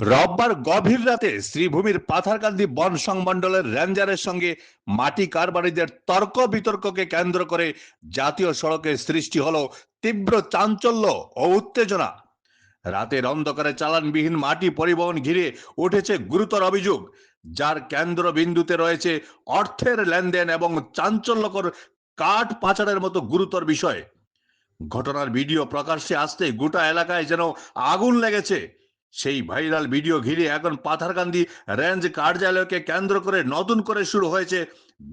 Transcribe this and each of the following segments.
রোববার গভীর রাতে শ্রীভূমির পাথারকান্দি বন সংমণ্ডলের রেঞ্জারের সঙ্গে মাটি কারবারিদের তর্ক বিতর্ককে কেন্দ্র করে জাতীয় সড়কে সৃষ্টি হলো তীব্র চাঞ্চল্য ও উত্তেজনা। রাতের অন্ধকারে চালানবিহীন মাটি পরিবহন ঘিরে উঠেছে গুরুতর অভিযোগ, যার কেন্দ্রবিন্দুতে রয়েছে অর্থের লেনদেন এবং চাঞ্চল্যকর কাঠ পাচারের মতো গুরুতর বিষয়। ঘটনার ভিডিও প্রকাশ্যে আসতে গোটা এলাকায় যেন আগুন লেগেছে। সেই ভাইরাল ভিডিও ঘিরে এখন পাথারকান্দি রেঞ্জ কার্যালয়কে কেন্দ্র করে নতুন করে শুরু হয়েছে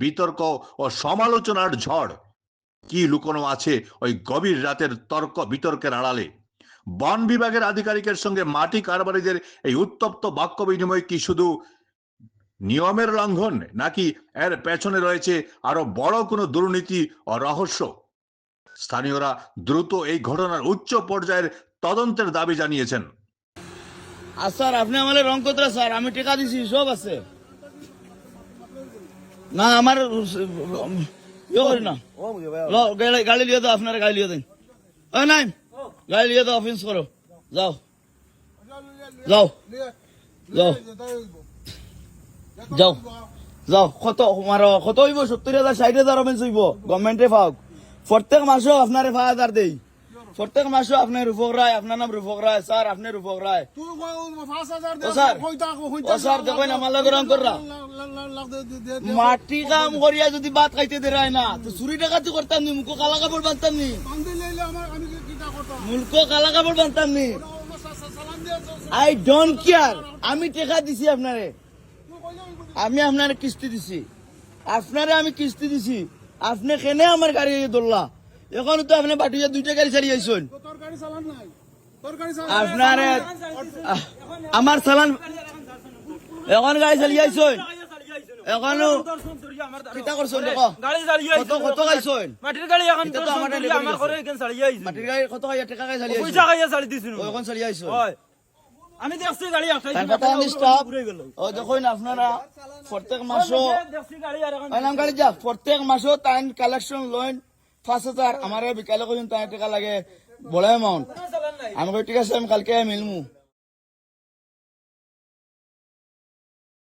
বিতর্ক ও সমালোচনার ঝড়। কি লুকোনো আছে ওই গভীর রাতের তর্ক বিতর্কের আড়ালে? বন বিভাগের আধিকারিকের সঙ্গে মাটি কারবারিদের এই উত্তপ্ত বাক্য বিনিময় কি শুধু নিয়মের লঙ্ঘন নাকি এর পেছনে রয়েছে আরও বড় কোনো দুর্নীতি ও রহস্য? স্থানীয়রা দ্রুত এই ঘটনার উচ্চ পর্যায়ের তদন্তের দাবি জানিয়েছেন। আর স্যার, আপনি আমার রং করতে স্যার, আমি টেকা দিছি, সব আছে। না, আমার ইয়ে গাড়ি- লিয়ে দাও, আপনার গাড়ি লিয়ে দেন। ওই নাই, গাড়ি লিয়ে দাও অফিস করো। যাও। যাও। যাও। যাও। যাও। কত মারো, কত হইব? সত্তর হাজার, ষাট হাজার অফেন্স হইব। গভর্নমেন্টে পাওক প্রত্যেক মাসেও আপনারে পাঁচ হাজার দেই। প্রত্যেক মাসেও আপনার রূপক রায় আপনার নাম রূপক রায় স্যার আপনি রূপক রায়। স্যার দেখুন আমার লগে রং কররা মাটি কাম করিয়া যদি বাদ খাইতে দেরায় না তো চুরি ডাকাতি করতাম নি মুখো কালা কাপড় বাঁধতাম নি। মুলকো কালা কাপড় বাঁধতাম নি। আই ডোন্ট কেয়ার আমি টেকা দিছি আপনারে। আমি আপনারে কিস্তি দিছি। আপনারে আমি কিস্তি দিছি। আপনি কেনে আমার গাড়ি ধরলা? এখন তো আপনি বাটিয়া দুইটা গাড়ি চালিয়ে আইসুন। আপনারে আমার চালান এখন গাড়ি চালিয়ে আইসুন। এখনও কিতা করছেন দেখো। কত কত গাইছুন মাটির গাড়ি এখন তো আমার আমার আছে। ঘরে চালিয়ে আইছি মাটির গাড়ি কত গাড়ি টাকা গাড়ি চালিয়ে পয়সা আইসুন? চালি দিছিল এখন চালিয়ে আইসুন। হয়। আমি দেখছি গাড়ি তার কথা আমি স্টপ ও দেখুন আপনারা প্রত্যেক মাসও দেখছি গাড়ি আর এখন গাড়ি যা প্রত্যেক মাসও তাই কালেকশন লইন পাঁচ হাজার আমার বিকালে কইন টাকা লাগে বড় অ্যামাউন্ট আমি ঠিক আছে, আমি কালকে মিলমু।